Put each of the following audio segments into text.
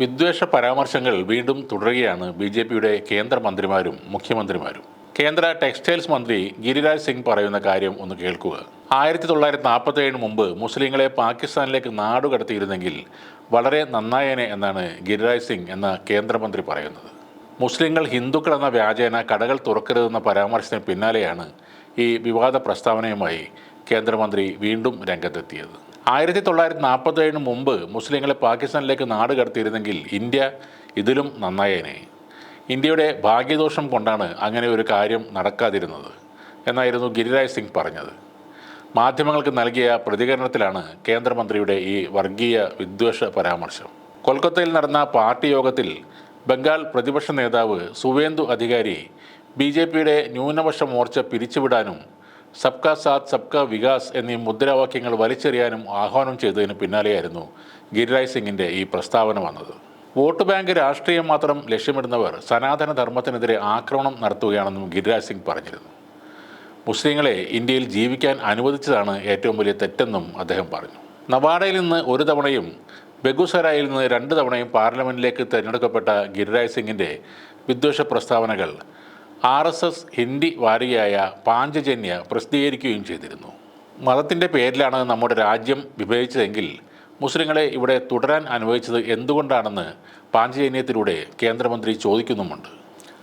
വിദ്വേഷ പരാമർശങ്ങൾ വീണ്ടും തുടരുകയാണ് ബി ജെ പിയുടെ കേന്ദ്രമന്ത്രിമാരും മുഖ്യമന്ത്രിമാരും. കേന്ദ്ര ടെക്സ്റ്റൈൽസ് മന്ത്രി ഗിരിരാജ് സിംഗ് പറയുന്ന കാര്യം ഒന്ന് കേൾക്കുക. ആയിരത്തി തൊള്ളായിരത്തി നാൽപ്പത്തി ഏഴിന് മുമ്പ് മുസ്ലിങ്ങളെ പാകിസ്ഥാനിലേക്ക് നാടുകടത്തിയിരുന്നെങ്കിൽ വളരെ നന്നായേനെ എന്നാണ് ഗിരിരാജ് സിംഗ് എന്ന കേന്ദ്രമന്ത്രി പറയുന്നത്. മുസ്ലിങ്ങൾ ഹിന്ദുക്കൾ എന്ന വ്യാജേന കടകൾ തുറക്കരുതെന്ന പരാമർശത്തിന് പിന്നാലെയാണ് ഈ വിവാദ പ്രസ്താവനയുമായി കേന്ദ്രമന്ത്രി വീണ്ടും രംഗത്തെത്തിയത്. ആയിരത്തി തൊള്ളായിരത്തി നാൽപ്പത്തി ഏഴിന് മുമ്പ് മുസ്ലിങ്ങളെ പാകിസ്ഥാനിലേക്ക് നാട് കടത്തിയിരുന്നെങ്കിൽ ഇന്ത്യ ഇതിലും നന്നായേനെ. ഇന്ത്യയുടെ ഭാഗ്യദോഷം കൊണ്ടാണ് അങ്ങനെ ഒരു കാര്യം നടക്കാതിരുന്നത് എന്നായിരുന്നു ഗിരിരാജ് സിംഗ് പറഞ്ഞത്. മാധ്യമങ്ങൾക്ക് നൽകിയ പ്രതികരണത്തിലാണ് കേന്ദ്രമന്ത്രിയുടെ ഈ വർഗീയ വിദ്വേഷ പരാമർശം. കൊൽക്കത്തയിൽ നടന്ന പാർട്ടി യോഗത്തിൽ ബംഗാൾ പ്രതിപക്ഷ നേതാവ് സുവേന്ദു അധികാരി ബി ജെ പിയുടെ ന്യൂനപക്ഷ മോർച്ച പിരിച്ചുവിടാനും സബ്കാ സാത്ത് സബ്കാ വികാസ് എന്നീ മുദ്രാവാക്യങ്ങൾ വലിച്ചെറിയാനും ആഹ്വാനം ചെയ്തതിന് പിന്നാലെയായിരുന്നു ഗിരിരാജ് സിംഗിന്റെ ഈ പ്രസ്താവന വന്നത്. വോട്ട് ബാങ്ക് രാഷ്ട്രീയം മാത്രം ലക്ഷ്യമിടുന്നവർ സനാതന ധർമ്മത്തിനെതിരെ ആക്രമണം നടത്തുകയാണെന്നും ഗിരിരാജ് സിംഗ് പറഞ്ഞിരുന്നു. മുസ്ലിങ്ങളെ ഇന്ത്യയിൽ ജീവിക്കാൻ അനുവദിച്ചതാണ് ഏറ്റവും വലിയ തെറ്റെന്നും അദ്ദേഹം പറഞ്ഞു. നവാഡയിൽ നിന്ന് ഒരു തവണയും ബെഗുസരായിൽ നിന്ന് രണ്ട് തവണയും പാർലമെന്റിലേക്ക് തിരഞ്ഞെടുക്കപ്പെട്ട ഗിരിരാജ് സിംഗിന്റെ വിദ്വേഷ പ്രസ്താവനകൾ ആർ എസ് എസ് ഹിന്ദി വാരികയായ പാഞ്ചജന്യ പ്രസിദ്ധീകരിക്കുകയും ചെയ്തിരുന്നു. മതത്തിന്റെ പേരിലാണ് നമ്മുടെ രാജ്യം വിഭജിച്ചതെങ്കിൽ മുസ്ലിങ്ങളെ ഇവിടെ തുടരാൻ അനുവദിച്ചത് എന്തുകൊണ്ടാണെന്ന് പാഞ്ചജന്യത്തിലൂടെ കേന്ദ്രമന്ത്രി ചോദിക്കുന്നുമുണ്ട്.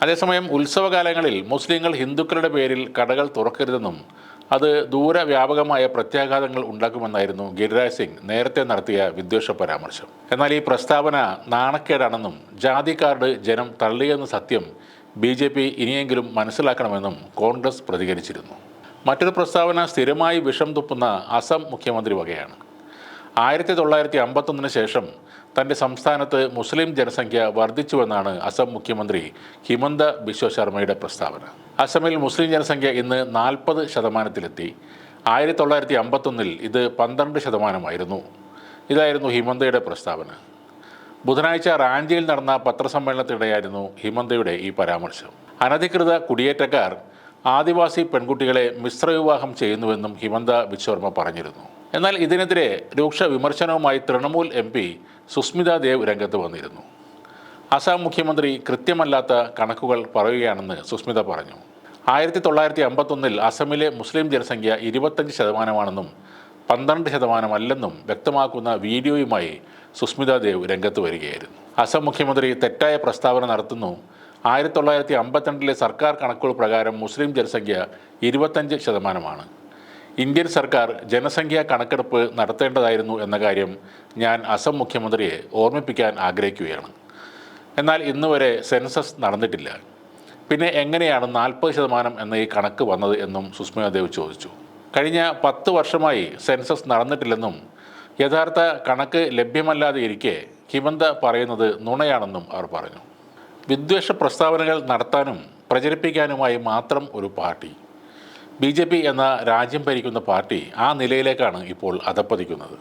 അതേസമയം ഉത്സവകാലങ്ങളിൽ മുസ്ലിങ്ങൾ ഹിന്ദുക്കളുടെ പേരിൽ കടകൾ തുറക്കരുതെന്നും അത് ദൂരവ്യാപകമായ പ്രത്യാഘാതങ്ങൾ ഉണ്ടാക്കുമെന്നായിരുന്നു ഗിരിരാജ് സിംഗ് നേരത്തെ നടത്തിയ വിദ്വേഷ പരാമർശം. എന്നാൽ ഈ പ്രസ്താവന നാണക്കേടാണെന്നും ജാതി ജനം തള്ളിയെന്ന സത്യം ബി ജെ പി ഇനിയെങ്കിലും മനസ്സിലാക്കണമെന്നും കോൺഗ്രസ് പ്രതികരിച്ചിരുന്നു. മറ്റൊരു പ്രസ്താവന സ്ഥിരമായി വിഷം തുപ്പുന്ന അസം മുഖ്യമന്ത്രി വകയാണ്. ആയിരത്തി തൊള്ളായിരത്തി അമ്പത്തൊന്നിന് ശേഷം തന്റെ സംസ്ഥാനത്ത് മുസ്ലിം ജനസംഖ്യ വർദ്ധിച്ചുവെന്നാണ് അസം മുഖ്യമന്ത്രി ഹിമന്ത ബിശ്വ ശർമ്മയുടെ പ്രസ്താവന. അസമിൽ മുസ്ലിം ജനസംഖ്യ ഇന്ന് നാൽപ്പത് ശതമാനത്തിലെത്തി. ആയിരത്തി തൊള്ളായിരത്തി അമ്പത്തൊന്നിൽ ഇത് പന്ത്രണ്ട് ശതമാനമായിരുന്നു. ഇതായിരുന്നു ഹിമന്തയുടെ പ്രസ്താവന. ബുധനാഴ്ച റാഞ്ചിയിൽ നടന്ന പത്രസമ്മേളനത്തിനിടെയായിരുന്നു ഹിമന്തയുടെ ഈ പരാമർശം. അനധികൃത കുടിയേറ്റക്കാർ ആദിവാസി പെൺകുട്ടികളെ മിശ്രവിവാഹം ചെയ്യുന്നുവെന്നും ഹിമന്ത ബിശ്വർമ്മ പറഞ്ഞിരുന്നു. എന്നാൽ ഇതിനെതിരെ രൂക്ഷ വിമർശനവുമായി തൃണമൂൽ എം പി സുസ്മിത ദേവ് രംഗത്ത് വന്നിരുന്നു. അസാം മുഖ്യമന്ത്രി കൃത്യമല്ലാത്ത കണക്കുകൾ പറയുകയാണെന്ന് സുസ്മിത പറഞ്ഞു. ആയിരത്തി തൊള്ളായിരത്തി അമ്പത്തൊന്നിൽ അസമിലെ മുസ്ലിം ജനസംഖ്യ ഇരുപത്തഞ്ച് ശതമാനമാണെന്നും പന്ത്രണ്ട് ശതമാനമല്ലെന്നും വ്യക്തമാക്കുന്ന വീഡിയോയുമായി സുസ്മിത ദേവ് രംഗത്ത് വരികയായിരുന്നു. അസം മുഖ്യമന്ത്രി തെറ്റായ പ്രസ്താവന നടത്തുന്നു. ആയിരത്തി തൊള്ളായിരത്തി അമ്പത്തിരണ്ടിലെ സർക്കാർ കണക്കുകൾ പ്രകാരം മുസ്ലിം ജനസംഖ്യ ഇരുപത്തഞ്ച് ശതമാനമാണ്. ഇന്ത്യൻ സർക്കാർ ജനസംഖ്യാ കണക്കെടുപ്പ് നടത്തേണ്ടതായിരുന്നു എന്ന കാര്യം ഞാൻ അസം മുഖ്യമന്ത്രിയെ ഓർമ്മിപ്പിക്കാൻ ആഗ്രഹിക്കുകയാണ്. എന്നാൽ ഇന്നുവരെ സെൻസസ് നടന്നിട്ടില്ല. പിന്നെ എങ്ങനെയാണ് നാൽപ്പത് ശതമാനം എന്ന ഈ കണക്ക് വന്നത് എന്നും സുസ്മിത ദേവ് ചോദിച്ചു. കഴിഞ്ഞ പത്ത് വർഷമായി സെൻസസ് നടന്നിട്ടില്ലെന്നും യഥാർത്ഥ കണക്ക് ലഭ്യമല്ലാതെ ഇരിക്കെ ഹിമന്ത പറയുന്നത് നുണയാണെന്നും അവർ പറഞ്ഞു. വിദ്വേഷ പ്രസ്താവനകൾ നടത്താനും പ്രചരിപ്പിക്കാനുമായി മാത്രം ഒരു പാർട്ടി. ബി എന്ന രാജ്യം ഭരിക്കുന്ന പാർട്ടി ആ നിലയിലേക്കാണ് ഇപ്പോൾ അധപ്പതിക്കുന്നത്.